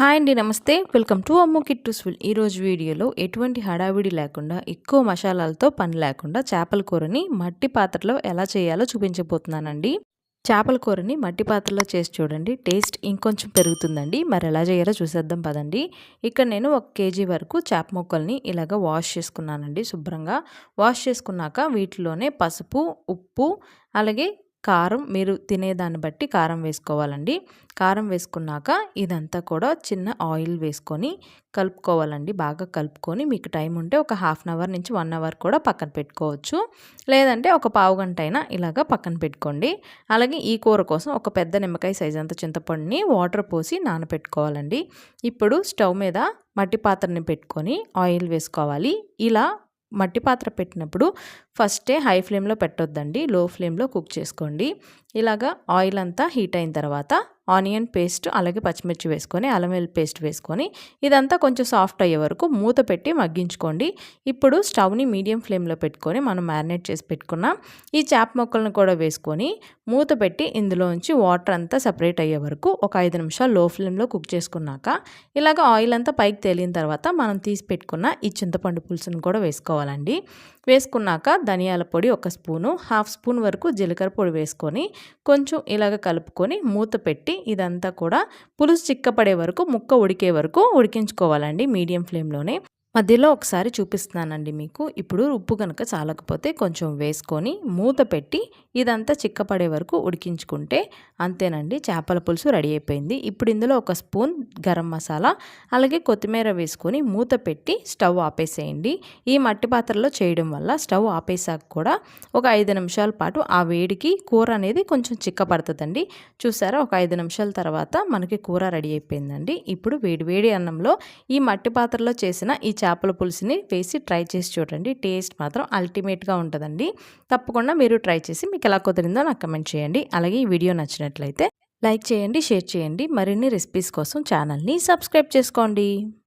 Hi అండి నమస్తే. Welcome to Ammu kit to swirl. ఈరోజు వీడియోలో ఎటువంటి హడావిడి లేకుండా ఎక్కువ మసాలాలతో పని లేకుండా చేపల కూరని మట్టి పాత్రలో ఎలా చేయాలో చూపించబోతున్నానండి. చేపల కూరని మట్టి పాత్రలో చేసి చూడండి టేస్ట్ ఇంకొంచెం పెరుగుతుందండి. మరి ఎలా చేయాలో చూసేద్దాం పదండి. ఇక్కడ నేను ఒక కేజీ వరకు చేప ముక్కల్ని ఇలాగ వాష్ చేసుకున్నానండి శుభ్రంగా. వాష్ చేసుకున్నాక వీటిలోనే పసుపు ఉప్పు అలాగే కారం మీరు తినేదాన్ని బట్టి కారం వేసుకోవాలండి. కారం వేసుకున్నాక ఇదంతా కూడా చిన్న ఆయిల్ వేసుకొని కలుపుకోవాలండి. బాగా కలుపుకొని మీకు టైం ఉంటే ఒక హాఫ్ అన్ అవర్ నుంచి వన్ అవర్ కూడా పక్కన పెట్టుకోవచ్చు. లేదంటే ఒక పావు గంట అయినా ఇలాగ పక్కన పెట్టుకోండి. అలాగే ఈ కూర కోసం ఒక పెద్ద నిమ్మకాయ సైజ్ అంత చింతపండుని వాటర్ పోసి నానబెట్టుకోవాలండి ఇప్పుడు స్టవ్ మీద మట్టి పాత్రని పెట్టుకొని ఆయిల్ వేసుకోవాలి. ఇలా మట్టి పాత్ర పెట్టినప్పుడు ఫస్టే హై ఫ్లేమ్లో పెట్టొద్దండి లో ఫ్లేమ్లో కుక్ చేసుకోండి. ఇలాగా ఆయిల్ అంతా హీట్ అయిన తర్వాత ఆనియన్ పేస్ట్ అలాగే పచ్చిమిర్చి వేసుకొని అల్లం వెల్లుల్లి పేస్ట్ వేసుకొని ఇదంతా కొంచెం సాఫ్ట్ అయ్యే వరకు మూత పెట్టి మగ్గించుకోండి. ఇప్పుడు స్టవ్ని మీడియం ఫ్లేమ్లో పెట్టుకొని మనం మ్యారినేట్ చేసి పెట్టుకున్న ఈ చేప మొక్కలను కూడా వేసుకొని మూత పెట్టి ఇందులోంచి వాటర్ అంతా సపరేట్ అయ్యే వరకు ఒక ఐదు నిమిషాలు లో ఫ్లేమ్లో కుక్ చేసుకున్నాక ఇలాగ ఆయిల్ అంతా పైకి తేలిన తర్వాత మనం తీసి పెట్టుకున్న ఈ చింతపండు పులుసును కూడా వేసుకోవాలండి. వేసుకున్నాక ధనియాల పొడి ఒక స్పూను హాఫ్ స్పూన్ వరకు జీలకర్ర పొడి వేసుకొని కొంచెం ఇలాగ కలుపుకొని మూత పెట్టి ఇదంతా కూడా పులుసు చిక్కపడే వరకు ముక్క ఉడికే వరకు ఉడికించుకోవాలండి మీడియం ఫ్లేమ్లోనే. మధ్యలో ఒకసారి చూపిస్తున్నానండి మీకు. ఇప్పుడు ఉప్పు కనుక చాలకపోతే కొంచెం వేసుకొని మూత పెట్టి ఇదంతా చిక్కపడే వరకు ఉడికించుకుంటే అంతేనండి చేపల పులుసు రెడీ అయిపోయింది. ఇప్పుడు ఇందులో ఒక స్పూన్ గరం మసాలా అలాగే కొత్తిమీర వేసుకొని మూత పెట్టి స్టవ్ ఆపేసేయండి. ఈ మట్టి పాత్రలో చేయడం వల్ల స్టవ్ ఆపేసాక కూడా ఒక ఐదు నిమిషాల పాటు ఆ వేడికి కూర అనేది కొంచెం చిక్కపడుతుందండి. చూసారా ఒక ఐదు నిమిషాల తర్వాత మనకి కూర రెడీ అయిపోయిందండి. ఇప్పుడు వేడి వేడి అన్నంలో ఈ మట్టి పాత్రలో చేసిన ఈ చేపల పులుసుని వేసి ట్రై చేసి చూడండి. టేస్ట్ మాత్రం అల్టిమేట్గా ఉంటుందండి. తప్పకుండా మీరు ట్రై చేసి మీకు ఎలా కుదిరిందో నాకు కమెంట్ చేయండి. అలాగే ఈ వీడియో నచ్చినట్లయితే లైక్ చేయండి షేర్ చేయండి. మరిన్ని రెసిపీస్ కోసం ఛానల్ని సబ్స్క్రైబ్ చేసుకోండి.